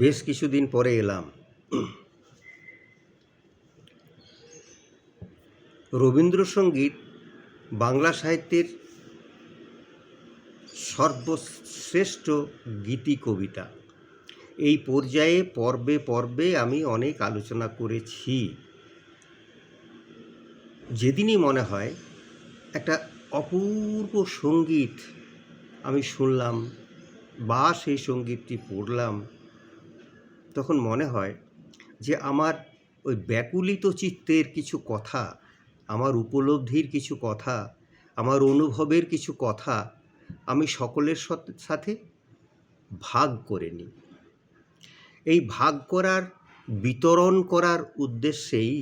বেশ কিছুদিন পরে এলাম। রবীন্দ্রসঙ্গীত বাংলা সাহিত্যের সর্বশ্রেষ্ঠ গীতি কবিতা। এই পর্যায়ে পর্বে পর্বে আমি অনেক আলোচনা করেছি। যেদিনই মনে হয় একটা অপূর্ব সংগীত আমি শুনলাম বা সেই সঙ্গীতটি পড়লাম তখন মনে হয় যে আমার ওই ব্যাকুলিত চিত্তের কিছু কথা, আমার উপলব্ধির কিছু কথা, আমার অনুভবের কিছু কথা আমি সকলের সাথে ভাগ করে নিই। এই ভাগ করার, বিতরণ করার উদ্দেশ্যেই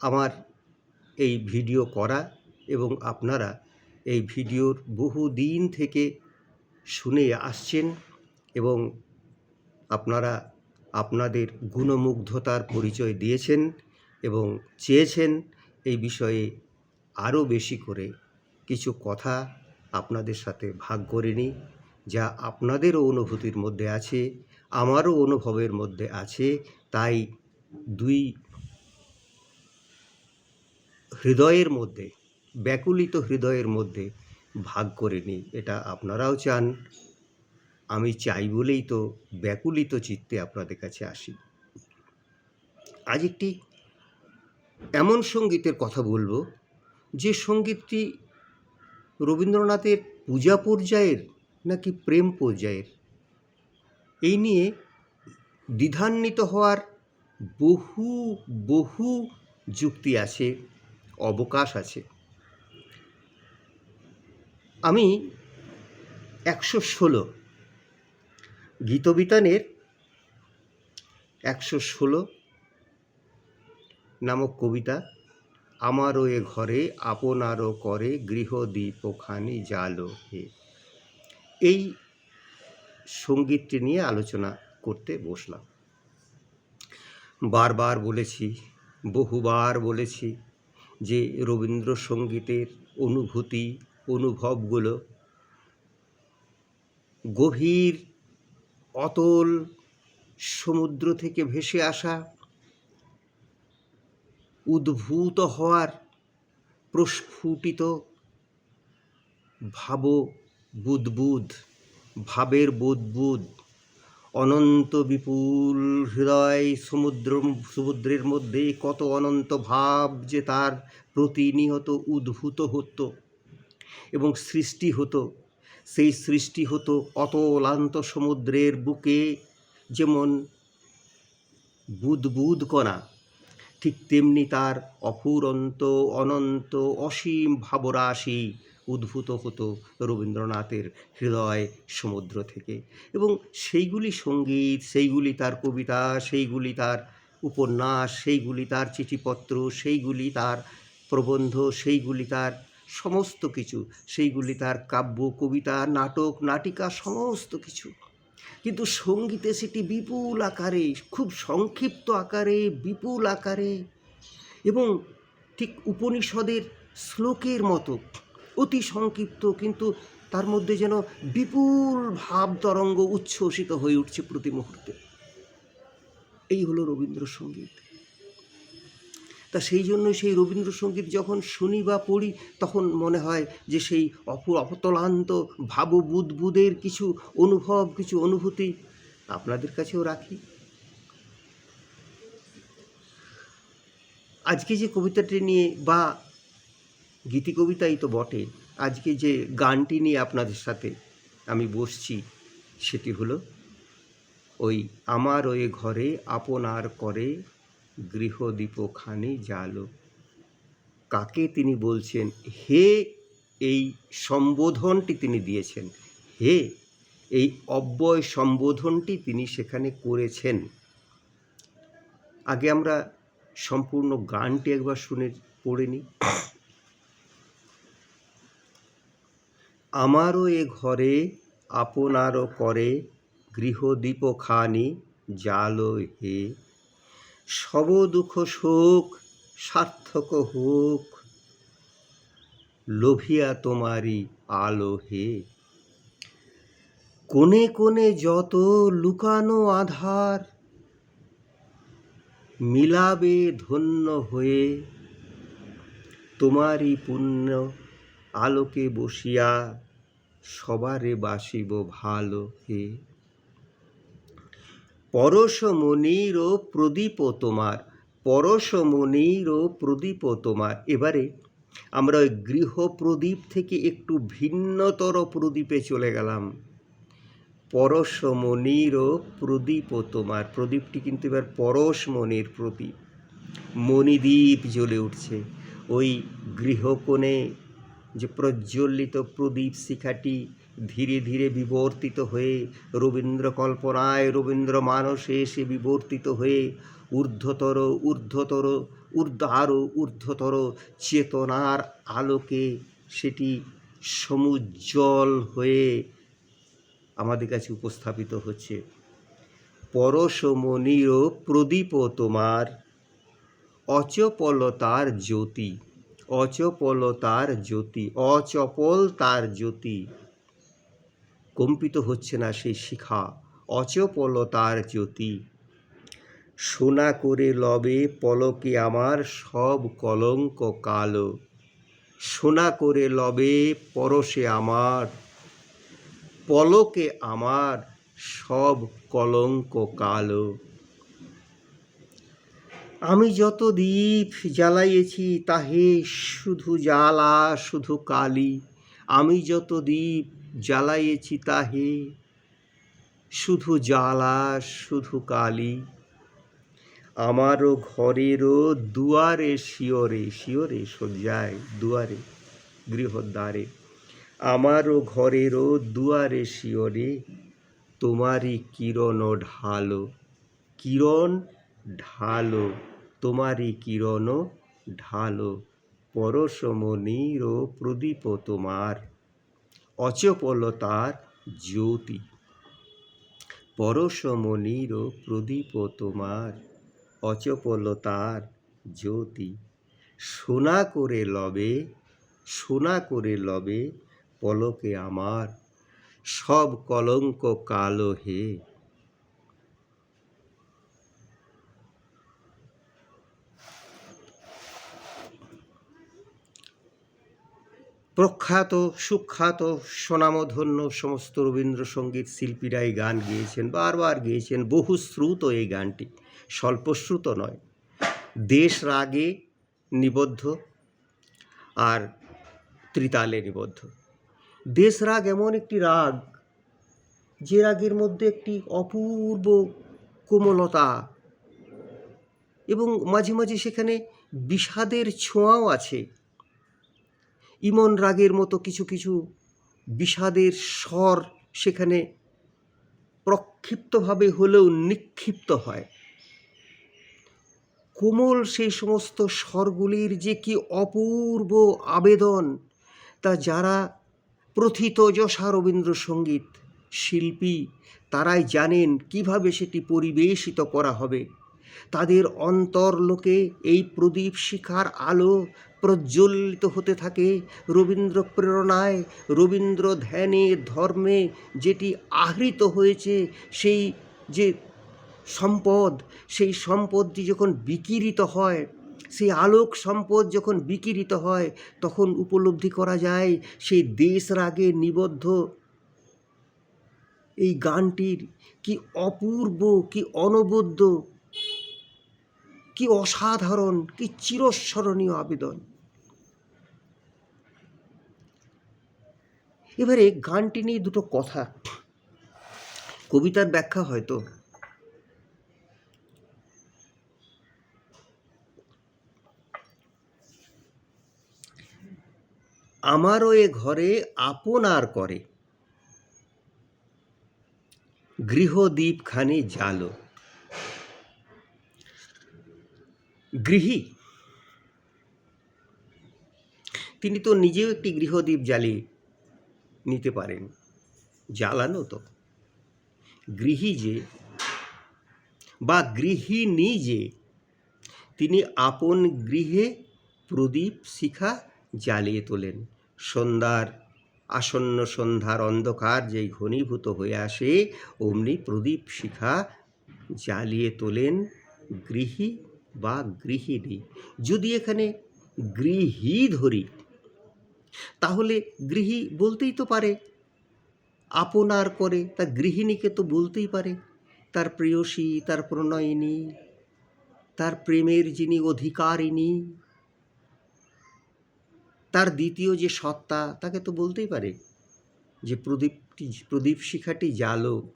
আমার এই ভিডিও করা এবং আপনারা এই ভিডিওর বহু দিন থেকে শুনে আসছেন এবং আপনারা আপনাদের গুণমুগ্ধতার পরিচয় দিয়েছেন এবং চেয়েছেন এই বিষয়ে আরও বেশি করে কিছু কথা আপনাদের সাথে ভাগ করে নিই, যা আপনাদেরও অনুভূতির মধ্যে আছে, আমারও অনুভবের মধ্যে আছে। তাই দুই হৃদয়ের মধ্যে, ব্যাকুলিত হৃদয়ের মধ্যে ভাগ করে নিই, এটা আপনারাও চান। আমি চাই বলেই তো ব্যাকুলিত চিত্তে আপনাদের কাছে আসি। আজ একটি এমন সঙ্গীতের কথা বলব, যে সঙ্গীতটি রবীন্দ্রনাথের পূজা পর্যায়ের নাকি প্রেম পর্যায়ের? এই নিয়ে দ্বিধান্বিত হওয়ার বহু বহু যুক্তি আছে, অবকাশ আছে। আমি একশো ষোলো গীতবিতানের একশো ষোলো নামক কবিতা, আমারও এ ঘরে, আপনারও করে গৃহদীপখানি জালো হে। এই সঙ্গীতটি নিয়ে আলোচনা করতে বসলাম। বারবার বলেছি, বহুবার বলেছি যে রবীন্দ্রসঙ্গীতের অনুভূতি, অনুভবগুলো গভীর অতল সমুদ্র থেকে ভেসে আসা, উদ্ভূত হওয়ার প্রস্ফুটিত ভাব বুদবুদ, ভাবের বুদবুদ অনন্ত বিপুল হৃদয় সমুদ্র, সমুদ্রের মধ্যে কত অনন্ত ভাব যে তার প্রতিনিয়ত উদ্ভূত হতো এবং সৃষ্টি হতো। সেই সৃষ্টি হতো অতলান্ত সমুদ্রের বুকে যেমন বুদবুদ কণা, ঠিক তেমনি তার অফুরন্ত, অনন্ত, অসীম ভাবরাশি উদ্ভূত হতো রবীন্দ্রনাথের হৃদয় সমুদ্র থেকে। এবং সেইগুলি সংগীত, সেইগুলি তার কবিতা, সেইগুলি তার উপন্যাস, সেইগুলি তার চিঠিপত্র, সেইগুলি তার প্রবন্ধ, সেইগুলি তার সমস্ত কিছু। সেইগুলি তার কাব্য, কবিতা, নাটক, নাটিকা, সমস্ত কিছু। কিন্তু সঙ্গীতে সেটি বিপুল আকারে, খুব সংক্ষিপ্ত আকারে, বিপুল আকারে এবং ঠিক উপনিষদের শ্লোকের মতো, অতি সংক্ষিপ্ত কিন্তু তার মধ্যে যেন বিপুল ভাব তরঙ্গ উচ্ছ্বসিত হয়ে উঠছে প্রতি মুহূর্তে। এই হলো রবীন্দ্রসঙ্গীত। তা সেই জন্য সেই রবীন্দ্রসঙ্গীত যখন শুনি বা পড়ি, তখন মনে হয় যে সেই অপর অপতলান্ত, ভাববুদবুদের কিছু অনুভব, কিছু অনুভূতি আপনাদের কাছেও রাখি। আজকে যে কবিতাটি নিয়ে বা গীতি কবিতাই তো বটে, আজকে যে গানটি নিয়ে আপনাদের সাথে আমি বসছি, সেটি হলো, ওই আমার ওই ঘরে, আপনার করে গৃহদীপখানি জালো। কাকে তিনি বলছেন? হে এই সম্বোধনটি তিনি দিয়েছেন। হে এই অব্যয় সম্বোধনটি তিনি সেখানে করেছেন। আগে আমরা সম্পূর্ণ গানটি একবার শুনে পড়ে নিই। আমারও এ ঘরে, আপনারও করে গৃহদীপখানি জালো হে। সব দুঃখ শোক, সার্থক হোক। লোভিয়া তোমারই আলো হে কোণে কোণে যত লুকানো আধার, মিলাবে ধন্য হয়ে। তোমারই পুণ্য আলোকে বসিয়া সবারে বাসিব ভালো হে। পরশমণির ও প্রদীপ তোমার পরশমণির ও প্রদীপ তোমার। এবারে আমরা ওই গৃহ প্রদীপ থেকে একটু ভিন্নতর প্রদীপে চলে গেলাম। পরশমণির ও প্রদীপ তোমার। প্রদীপটি কিন্তু এবার পরশমণির প্রদীপ। মণিদ্বীপ জ্বলে উঠছে। ওই গৃহকোণে যে প্রজ্বলিত প্রদীপ শিখাটি ধীরে ধীরে বিবর্তিত হয়ে রবীন্দ্র কল্পনায় রবীন্দ্র মানসে এসে বিবর্তিত হয়ে ঊর্ধ্বতর ঊর্ধ্বতর, ঊর্ধ্ব আরও ঊর্ধ্বতর চেতনার আলোকে সেটি সমুজ্জ্বল হয়ে আমাদের কাছে উপস্থাপিত হচ্ছে। পরশমণির প্রদীপ তোমার, অচপলতার জ্যোতি অচপলতার জ্যোতি অচপল তার জ্যোতি। কম্পিত হচ্ছে না সেই শিখা, অচপলতার জ্যোতি। সোনা করে লবে পলকে আমার সব কলঙ্ক কালো। সোনা করে লবে পরশে আমার, পলকে আমার সব কলঙ্ক কালো। আমি যত দ্বীপ জ্বালাইয়েছি, তাহে শুধু জ্বালা, শুধু কালি। আমি যত দ্বীপ জ্বালাইয়েছি তাহে, শুধু জ্বালা, শুধু কালি। আমারও ঘরেরও দুয়ারে শিওরে শিওরে শয্যায়, দুয়ারে, গৃহদ্বারে। আমারও ঘরেরও দুয়ারে শিওরে তোমারই কিরণ ঢালো কিরণ ঢালো, তোমারই কিরণ ঢালো। পরশমণির প্রদীপ তোমার। অচপলতার জ্যোতি। পরশমণির প্রদীপ তোমার অচপলতার জ্যোতি। সোনা করে লবে, সোনা করে লবে পলকে আমার। সব কলঙ্ক কালো হে প্রখ্যাত, সুখ্যাত স্বনামধন্য সমস্ত রবীন্দ্রসঙ্গীত শিল্পীরা এই গান গেয়েছেন, বারবার গেয়েছেন বহু শ্রুত এই গানটি। স্বল্পশ্রুত নয়। দেশ রাগে নিবদ্ধ আর ত্রিতালে নিবদ্ধ। দেশ রাগ এমন একটি রাগ, যে রাগের মধ্যে একটি অপূর্ব কোমলতা এবং মাঝে মাঝে সেখানে বিষাদের ছোঁয়াও আছে। ইমন রাগের মতো কিছু কিছু বিষাদের স্বর সেখানে প্রক্ষিপ্তভাবে হলেও নিক্ষিপ্ত হয়। কোমল সেই সমস্ত স্বরগুলির যে কি অপূর্ব আবেদন, তা যারা প্রথিত যশা রবীন্দ্রসঙ্গীত শিল্পী, তারাই জানেন কীভাবে সেটি পরিবেশিত করা হবে। তাদের অন্তর্লোকে এই প্রদীপ শিখার আলো প্রজ্বলিত হতে থাকে রবীন্দ্র প্রেরণায়, রবীন্দ্র ধ্যানে, ধর্মে যেটি আহৃত হয়েছে, সেই যে সম্পদ, সেই সম্পদটি যখন বিকিরিত হয়, সেই আলোক সম্পদ যখন বিকিরিত হয়, তখন উপলব্ধি করা যায় সেই দেশ রাগে নিবদ্ধ এই গানটির কি অপূর্ব, কি অনবদ্য কি অসাধারণ, কি চিরস্মরণীয় আবেদন। এবারে গানটি নিয়ে দুটো কথা। কবিতার ব্যাখ্যা হয়তো। আমারও এ ঘরে আপনার করে। গৃহদীপখানি জালো। গৃহী। তিনি তো নিজেও একটি গৃহদ্বীপ জ্বালিয়ে নিতে পারেন। জ্বালানো তো। গৃহী যে বা গৃহিণী যে, তিনি আপন গৃহে প্রদীপ শিখা জ্বালিয়ে তোলেন। সন্ধ্যার আসন্ন সন্ধ্যার অন্ধকার যেই ঘনীভূত হয়ে আসে, অমনি প্রদীপ শিখা জ্বালিয়ে তোলেন গৃহী বা গৃহিণী। যদি এখানে গৃহী ধরি, তাহলে গৃহী বলতেই তো পারে। আপনার করে, তা গৃহিণীকে তো বলতেই পারে। তার প্রেয়সী, তার প্রণয়িনী, তার প্রেমের যিনি অধিকারিণী, তার দ্বিতীয় যে সত্তা, তাকে তো বলতেই পারে যে প্রদীপটি, প্রদীপ শিখাটি জ্বালো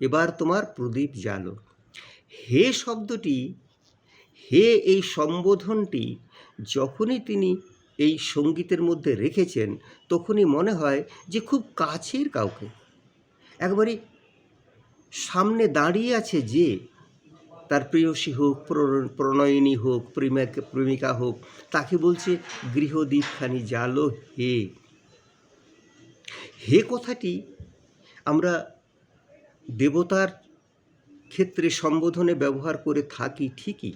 এবার তোমার প্রদীপ জ্বালো হে শব্দটি হে এই সম্বোধনটি যখনই তিনি এই সঙ্গীতের মধ্যে রেখেছেন, তখনই মনে হয় যে খুব কাছের কাউকে। একবারে সামনে দাঁড়িয়ে আছে যে, তার প্রেয়সী হোক প্রণয়িনী হোক, প্রেমিকা প্রেমিকা হোক, তাকে বলছে গৃহদীপখানি জালো হে। হে কথাটি আমরা দেবতার ক্ষেত্রে সম্বোধনে ব্যবহার করে থাকি ঠিকই।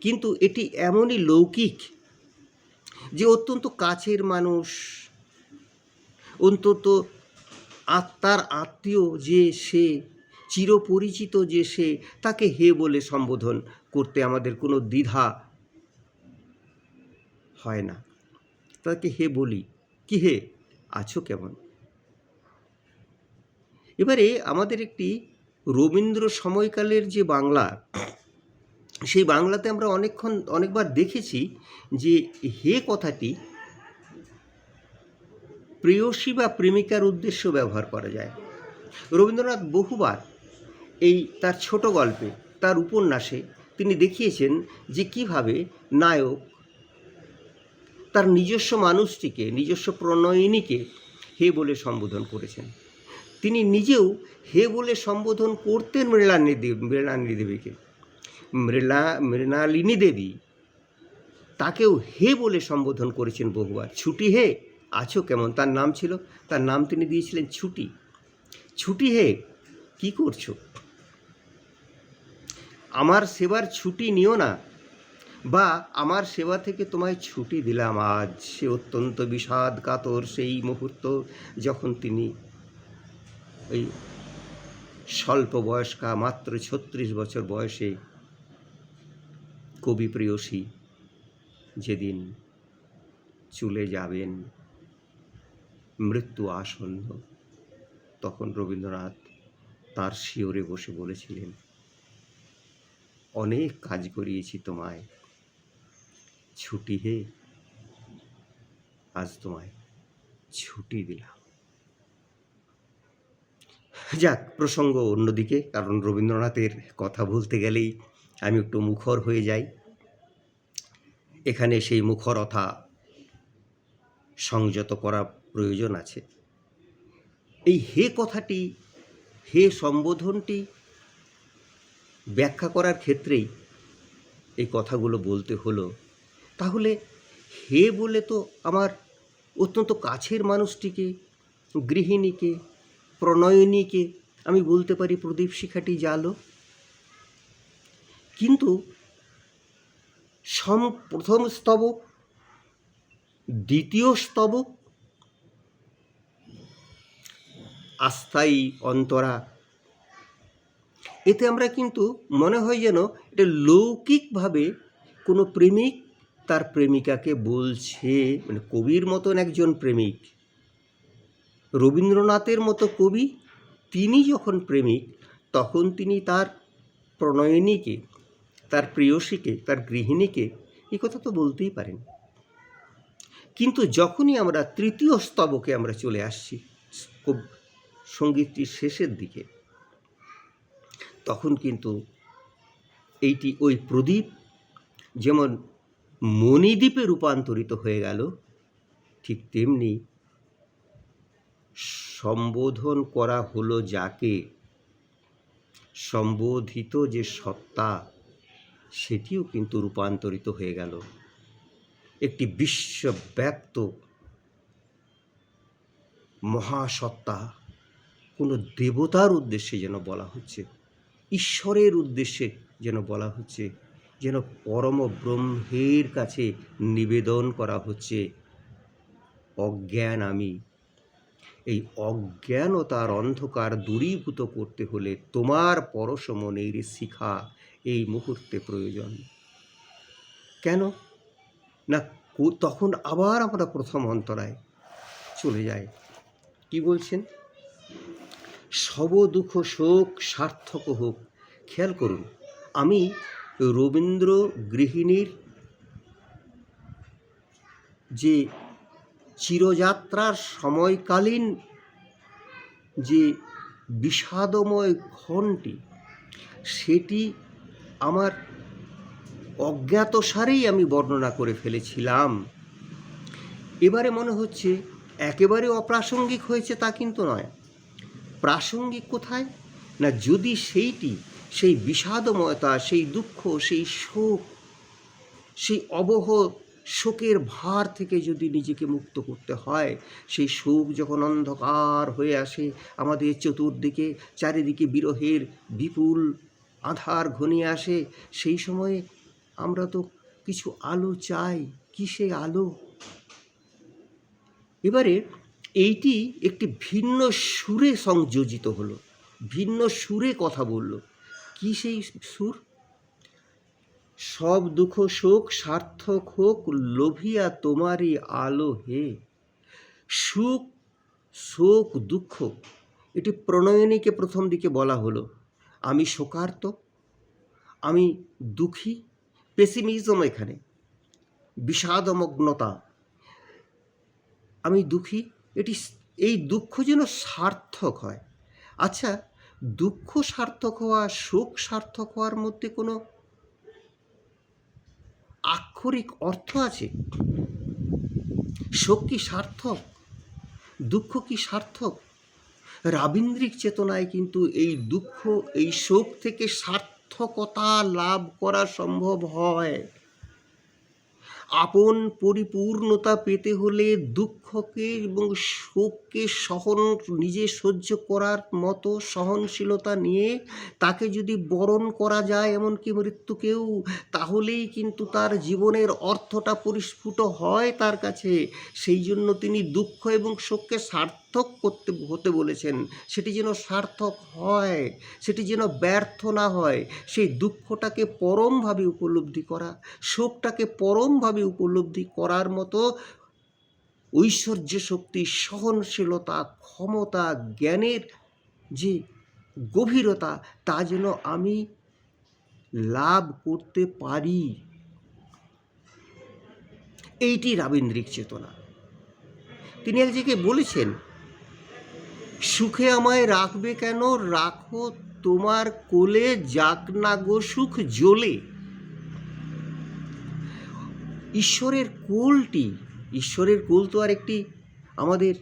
কিন্তু এটি এমনই লৌকিক যে অত্যন্ত কাছের মানুষ, অন্তত আত্মার আত্মীয় যে সে, চিরপরিচিত যে সে, তাকে হে বলে সম্বোধন করতে আমাদের কোনো দ্বিধা হয় না। তাকে হে বলি, কি হে, আছো কেমন? এবারে আমাদের একটি রবীন্দ্র সময়কালের যে বাংলা সেই বাংলাতে আমরা অনেকক্ষণ, অনেকবার দেখেছি যে হে কথাটি প্রেয়সী বা প্রেমিকার উদ্দেশ্য ব্যবহার করা যায়। রবীন্দ্রনাথ বহুবার এই তার ছোট গল্পে, তার উপন্যাসে তিনি দেখিয়েছেন যে কীভাবে নায়ক তার নিজস্ব মানুষটিকে, নিজস্ব প্রণয়িনীকে হে বলে সম্বোধন করেছেন। তিনি নিজেও হে বলে সম্বোধন করতেন মৃণালিনী দেব দেবীকে। মৃণা, মৃণালিনী দেবী তাকেও হে বলে সম্বোধন করেছেন বহুবার। ছুটি হে? আছো কেমন? তার নাম ছিল, তার নাম তিনি দিয়েছিলেন ছুটি। ছুটি হে? কি করছ? আমার সেবার ছুটি নিও না, বা আমার সেবা থেকে তোমায় ছুটি দিলাম আজ। সে অত্যন্ত বিষাদ কাতর সেই মুহূর্ত যখন তিনি ওই স্বল্প বয়স্কা মাত্র ছত্রিশ বছর বয়সে কবি প্রেয়সী যেদিন চলে যাবেন মৃত্যু আসন্ন, তখন রবীন্দ্রনাথ তার শিওরে বসে বলেছিলেন, অনেক কাজ করিয়েছি তোমায়, ছুটি হে, আজ তোমায় ছুটি দিলাম। যাক, প্রসঙ্গ অন্যদিকে, কারণ রবীন্দ্রনাথের কথা বলতে গেলেই আমি একটু মুখর হয়ে যাই। এখানে সেই মুখরতা সংযত করা প্রয়োজন আছে। এই হে কথাটি, হে সম্বোধনটি ব্যাখ্যা করার ক্ষেত্রেই এই কথাগুলো বলতে হলো। তাহলে হে বলে তো আমার অত্যন্ত কাছের মানুষটিকে, গৃহিণীকে, প্রণয়নীকে আমি বলতে পারি প্রদীপ শিখাটি জালো। কিন্তু সম, প্রথম স্তবক দ্বিতীয় স্তবক আস্থায়ী অন্তরা। এতে আমরা কিন্তু মনে হয় যেন এটা লৌকিকভাবে কোনো প্রেমিক তার প্রেমিকাকে বলছে মানে কবির মতন একজন প্রেমিক। রবীন্দ্রনাথের মতো কবি, তিনি যখন প্রেমিক, তখন তিনি তার প্রণয়িনীকে তার প্রেয়সীকে, তার গৃহিণীকে এই কথা তো বলতেই পারেন। কিন্তু যখনই আমরা তৃতীয় স্তবকে আমরা চলে আসছি সঙ্গীতটির শেষের দিকে, তখন কিন্তু এইটি ওই প্রদীপ যেমন মণিদ্বীপে রূপান্তরিত হয়ে গেল, ঠিক তেমনি সম্বোধন করা হলো যাকে? সম্বোধিত যে সত্তা সেটিও কিন্তু রূপান্তরিত হয়ে গেল। একটি বিশ্বব্যাপ্ত মহাসত্তা, কোনো দেবতার উদ্দেশ্যে যেন বলা হচ্ছে, ঈশ্বরের উদ্দেশ্যে যেন বলা হচ্ছে, যেন পরম ব্রহ্মের কাছে নিবেদন করা হচ্ছে। অজ্ঞান আমি, এই অজ্ঞানতার অন্ধকার দূরীভূত করতে হলে তোমার পরশমনের শিখা এই মুহূর্তে প্রয়োজন। কেন? না তখন আবার আমরা প্রথম অন্তরায় চলে যাই। কি বলছেন? সব দুঃখ, শোক, সার্থক হোক, খেয়াল করুন, আমি রবীন্দ্র গৃহিণীর যে চিরযাত্রার সময়কালীন যে বিষাদময় ক্ষণটি, সেটি আমার অজ্ঞাতসারেই আমি বর্ণনা করে ফেলেছিলাম। এবারে মনে হচ্ছে একেবারে অপ্রাসঙ্গিক হয়েছে তা কিন্তু নয়। প্রাসঙ্গিক কোথায়? না যদি সেইটি, সেই বিষাদময়তা, সেই দুঃখ, সেই শোক, সেই অবহ শোকের ভার থেকে যদি নিজেকে মুক্ত করতে হয়, সেই শোক যখন অন্ধকার হয়ে আসে, আমাদের চতুর্দিকে, চারিদিকে বিরহের বিপুল আধার ঘনিয়ে আসে, সেই সময়ে আমরা তো কিছু আলো চাই। কি সেই আলো? এবারে এইটি একটি ভিন্ন সুরে সংযোজিত হলো, ভিন্ন সুরে কথা বলল। কি সেই সুর? সব দুঃখ শোক, সার্থক হোক, লোভিয়া তোমারই আলো হে। সুখ, শোক, দুঃখ, এটি প্রণয়নীকে প্রথম দিকে বলা হলো। আমি শোকার্ত, আমি দুঃখী পেসিমিজম এখানে, বিষাদমগ্নতা। আমি দুঃখী, এটি এই দুঃখ যেন সার্থক হয়। আচ্ছা দুঃখ সার্থক হওয়া, শোক সার্থক হওয়ার মধ্যে কোনো আক্ষরিক অর্থ আছে? শোক কি সার্থক? দুঃখ কি সার্থক? রাবীন্দ্রিক চেতনায় কিন্তু এই দুঃখ, এই শোক থেকে সার্থকতা লাভ করা সম্ভব হয়। আপন পরিপূর্ণতা পেতে হলে দুঃখকে এবং শোককে সহন, নিজে সহ্য করার মতো সহনশীলতা নিয়ে তাকে যদি বরণ করা যায় এমনকি মৃত্যুকেও, তাহলেই কিন্তু তার জীবনের অর্থটা পরিস্ফুট হয় তার কাছে। সেই জন্য তিনি দুঃখ এবং শোককে সার্থক করতে, হতে বলেছেন। সেটি যেন সার্থক হয়, সেটি যেন ব্যর্থ না হয়, সেই দুঃখটাকে পরমভাবে উপলব্ধি করা, শোকটাকে পরমভাবে উপলব্ধি করার মতো ঐশ্বর্য শক্তি, সহনশীলতা, ক্ষমতা, জ্ঞানের যে গভীরতা, তা যেন আমি লাভ করতে পারি। এইটি রাবীন্দ্রিক চেতনা। তিনি এক জায়গায় বলেছেন, সুখে আমায় রাখবে কেন? রাখো তোমার কোলে যাক না গো সুখ জ্বলে। ঈশ্বরের কোলটি ঈশ্বরের কোল তো আর একটি আমাদের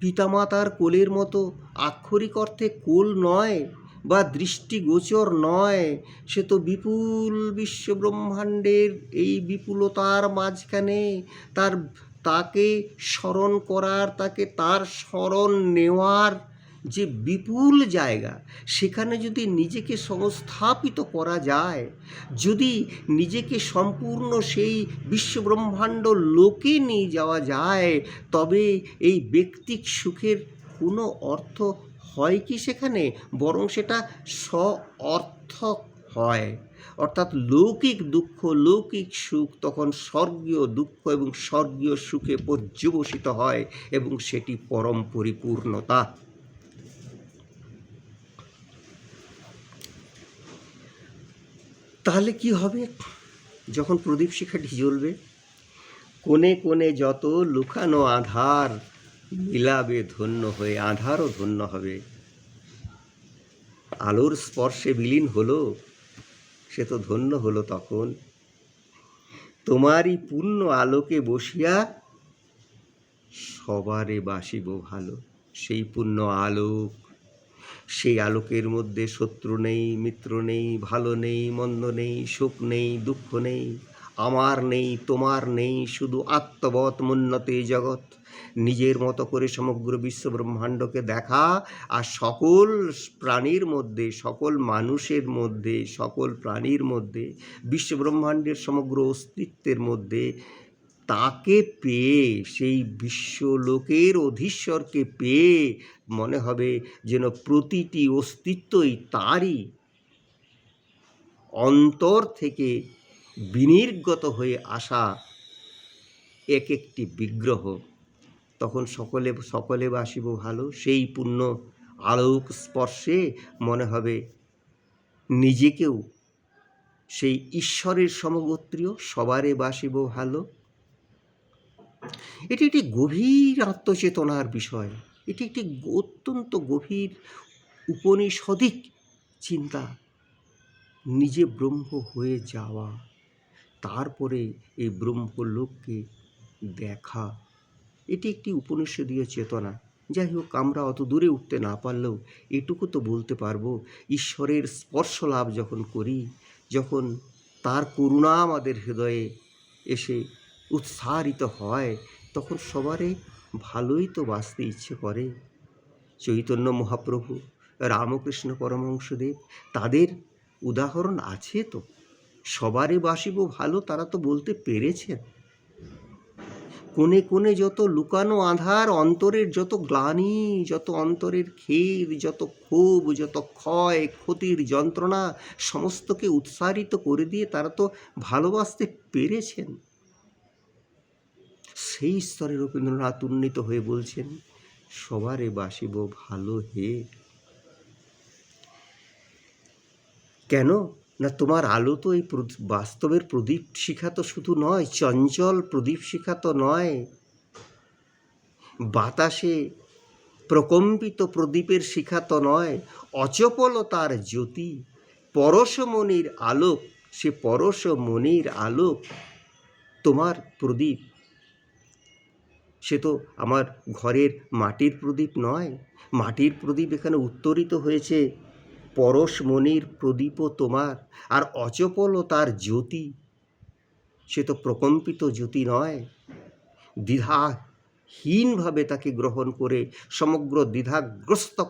পিতামাতার কোলের মতো আক্ষরিক অর্থে কোল নয় বা দৃষ্টিগোচর নয়। সে তো বিপুল বিশ্বব্রহ্মাণ্ডের এই বিপুলতার মাঝখানে তার, তাকে স্মরণ করার, তাকে তার স্মরণ নেওয়ার যে বিপুল জায়গা, সেখানে যদি নিজেকে সংস্থাপিত করা যায়, যদি নিজেকে সম্পূর্ণ সেই বিশ্বব্রহ্মাণ্ড লোকে নিয়ে যাওয়া যায়, তবে এই ব্যক্তিক সুখের কোনো অর্থ হয় কি সেখানে? বরং সেটা স্ব অর্থক হয়। অর্থাৎ লৌকিক দুঃখ, লৌকিক সুখ তখন স্বর্গীয় দুঃখ এবং স্বর্গীয় সুখে পর্যবসিত হয় এবং সেটি পরম পরিপূর্ণতা। তাহলে কি হবে? যখন প্রদীপ শিখাটি জ্বলবে কোণে কোণে যত লুকানো আধার মিলাবে ধন্য হয়ে, আধারও ধন্য হবে। আলোর স্পর্শে বিলীন হলো, সে তো ধন্য হলো তখন। তোমারই পূর্ণ আলোকে বসিয়া সবারে বাসিব ভালো, সেই পূর্ণ আলোক সেই আলোকের মধ্যে শত্রু নেই, মিত্র নেই, ভালো নেই, মন্দ নেই, সুখ নেই, দুঃখ নেই, আমার নেই, তোমার নেই, শুধু আত্মবৎ মুন্নতে জগৎ। নিজের মতো করে সমগ্র বিশ্ব ব্রহ্মাণ্ডকে দেখা আর সকল প্রাণীর মধ্যে, সকল মানুষের মধ্যে, সকল প্রাণীর মধ্যে, বিশ্ব ব্রহ্মাণ্ডের সমগ্র অস্তিত্বের মধ্যে তাকে পেয়ে, সেই বিশ্বলোকের অধীশ্বরকে পেয়ে মনে হবে যেন প্রতিটি অস্তিত্বই তারই। অন্তর থেকে বিনির্গত হয়ে আসা এক একটি বিগ্রহ। তখন সকলে সকলে বাসিব ভালো। সেই পূর্ণ আলোক স্পর্শে মনে হবে নিজেকেও সেই ঈশ্বরের সমগোত্রীয় সবারে বাসিব ভালো। এটি একটি গভীর আত্মচেতনার বিষয়। এটি একটি অত্যন্ত গভীর উপনিষদিক চিন্তা। নিজে ব্রহ্ম হয়ে যাওয়া, তারপরে এই ব্রহ্মলোককে দেখা। এটি একটি উপনিষদীয় চেতনা। যাই হোক, আমরা অত দূরে উঠতে না পারলেও এটুকু তো বলতে পারব, ঈশ্বরের স্পর্শ লাভ যখন করি, যখন তার করুণা আমাদের হৃদয়ে এসে উৎসারিত হয়, তখন সবারই ভালোই তো বাঁচতে ইচ্ছে করে। চৈতন্য মহাপ্রভু, রামকৃষ্ণ পরমহংসদেব, তাদের উদাহরণ আছে তো? সবারই বাসিব ভালো তারা তো বলতে পেরেছেন। কোণে কোণে যত লুকানো আধার, অন্তরের যত গ্লানি, যত অন্তরের খেদ যত ক্ষোভ, যত ক্ষয়, ক্ষতির যন্ত্রণা, সমস্তকে উৎসারিত করে দিয়ে তারা তো ভালোবাসতে পেরেছেন। সেই স্তরে রবীন্দ্রনাথ উন্নীত হয়ে বলছেন, সবারে বাসিব ভালো হে। কেন? না, তোমার আলো তো এই বাস্তবের প্রদীপ শিখা তো শুধু নয়, চঞ্চল প্রদীপ শিখা তো নয়। বাতাসে প্রকম্পিত প্রদীপের শিখা তো নয় অচপল তার জ্যোতি, পরশমণির আলোক, সে পরশমণির আলোক, তোমার প্রদীপ সে তো আমার ঘরের মাটির প্রদীপ নয়। মাটির প্রদীপ এখানে উত্তরিত হয়েছে। পরশমণির প্রদীপও তোমার, আর অচপল তার জ্যোতি। সে তো প্রকম্পিত জ্যোতি নয়। দ্বিধাহীনভাবে তাকে গ্রহণ করে, সমগ্র দ্বিধাগ্রস্ত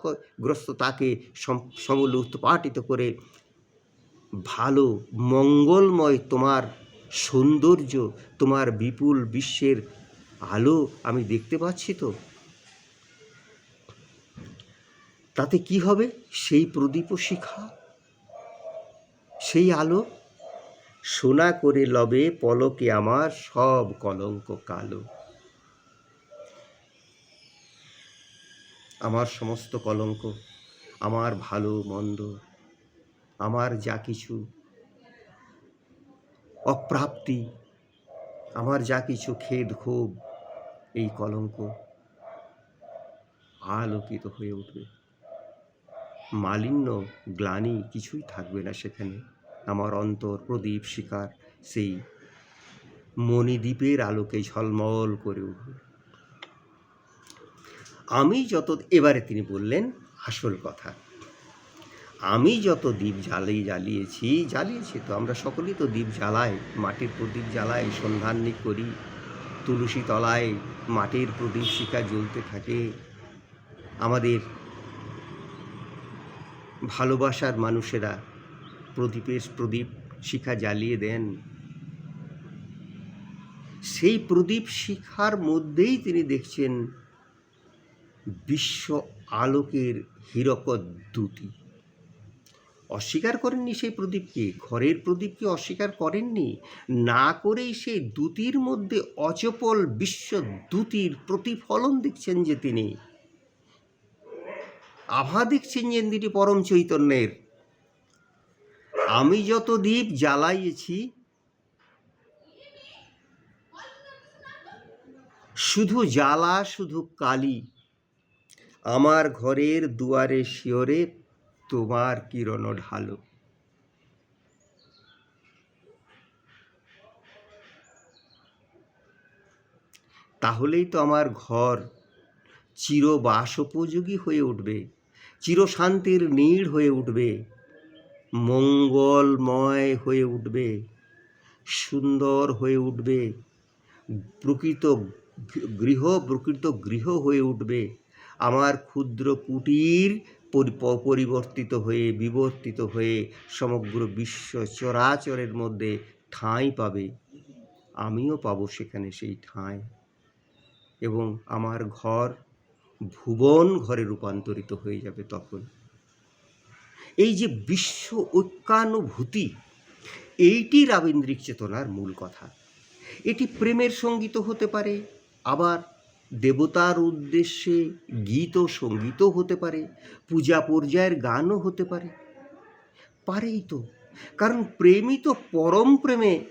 গ্রস্ত তাকে সম- সমূলে উৎপাটিত করে, ভালো মঙ্গলময় তোমার সৌন্দর্য, তোমার বিপুল বিশ্বের আলো আমি দেখতে পাচ্ছি তো। তাতে কি হবে? সেই প্রদীপ শিখা। সেই আলো? সোনা করে লবে পলকে আমার সব কলঙ্ক কালো। আমার সমস্ত কলঙ্ক, আমার ভালো মন্দ, আমার যা কিছু অপ্রাপ্তি, আমার যা কিছু খেদ ক্ষোভ এই কলঙ্ক আলোকিত হয়ে উঠবে। মালিন্য, গ্লানি কিছুই থাকবে না সেখানে। আমার অন্তর, প্রদীপ, শিকার, সেই মণিদ্বীপের আলোকে ঝলমল করে উঠবে। আমি যত, এবারে তিনি বললেন আসল কথা। আমি যত দ্বীপ জ্বালিয়ে জ্বালিয়েছি জ্বালিয়েছি তো, আমরা সকলেই তো দ্বীপ জ্বালাই, মাটির প্রদীপ জ্বালাই সন্ধান্বিক করি। তুলসী তলায় মাটির প্রদীপ শিখা জ্বলতে থাকে। আমাদের ভালোবাসার মানুষেরা প্রদীপের প্রদীপ শিখা জ্বালিয়ে দেন। সেই প্রদীপ শিখার মধ্যেই তিনি দেখছেন বিশ্ব আলোকের হীরকদ্যুতি অস্বীকার করেননি সেই প্রদীপকে? ঘরের প্রদীপকে অস্বীকার করেননি? না করেই সেই দ্যুতির মধ্যে অচপল বিশ্ব দ্যুতির প্রতিফলন দেখছেন যে তিনি। আভা দেখছেন যে তিনি পরম চৈতন্যের। আমি যত দ্বীপ জ্বালাইয়েছি, শুধু জ্বালা, শুধু কালি। আমার ঘরের দুয়ারে শিওরে তোমার কিরণ ঢালো। তাহলেই তো আমার ঘর চিরবাস উপযোগী হয়ে উঠবে, চিরশান্তির নীড় হয়ে উঠবে, মঙ্গলময় হয়ে উঠবে, সুন্দর হয়ে উঠবে, প্রকৃত গৃহ প্রকৃত গৃহ হয়ে উঠবে, আমার ক্ষুদ্র কুটির পরিবর্তিত হয়ে, বিবর্তিত হয়ে সমগ্র বিশ্ব চরাচরের মধ্যে ঠাঁই পাবে। আমিও পাবো সেখানে সেই ঠাঁই। এবং আমার ঘর ভুবন ঘরে রূপান্তরিত হয়ে যাবে তখন। এই যে বিশ্ব ঐক্যানুভূতি, এইটি রাবীন্দ্রিক চেতনার মূল কথা। এটি প্রেমের সংগীত হতে পারে, আবার দেবতার উদ্দেশ্যে গীত ও সঙ্গীতও হতে পারে, পূজা পর্যায়ের গানও হতে পারে। পারেই তো, কারণ প্রেমই তো পরম প্রেমে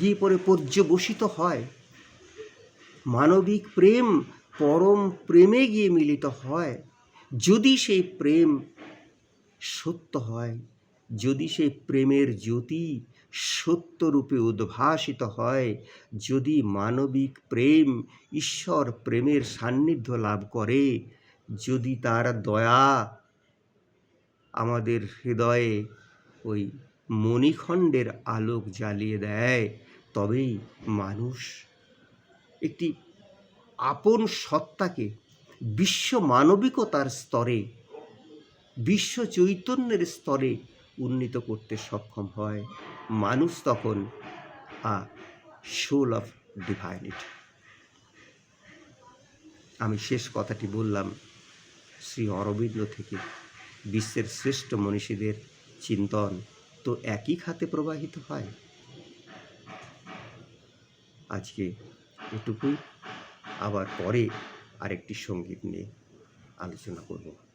গিয়ে পরে পর্যবসিত হয়। মানবিক প্রেম পরম প্রেমে গিয়ে মিলিত হয়, যদি সেই প্রেম সত্য হয়, যদি সেই প্রেমের জ্যোতি সত্যরূপে উদ্ভাসিত হয় যদি মানবিক প্রেম ঈশ্বর প্রেমের সান্নিধ্য লাভ করে, যদি তার দয়া আমাদের হৃদয়ে ওই মণিখণ্ডের আলোক জ্বালিয়ে দেয়, তবেই মানুষ একটি আপন সত্তাকে বিশ্ব মানবিকতার স্তরে, বিশ্ব চৈতন্যের স্তরে উন্নীত করতে সক্ষম হয়। মানুষ তখন আ সোল অফ ডিভাইনিটি আমি শেষ কথাটি বললাম, শ্রী অরবিন্দ থেকে। বিশ্বের শ্রেষ্ঠ মনীষীদের চিন্তন তো একই খাতে প্রবাহিত হয়। আজকে এটুকুই। আবার পরে আরেকটি সংগীত নিয়ে আলোচনা করব।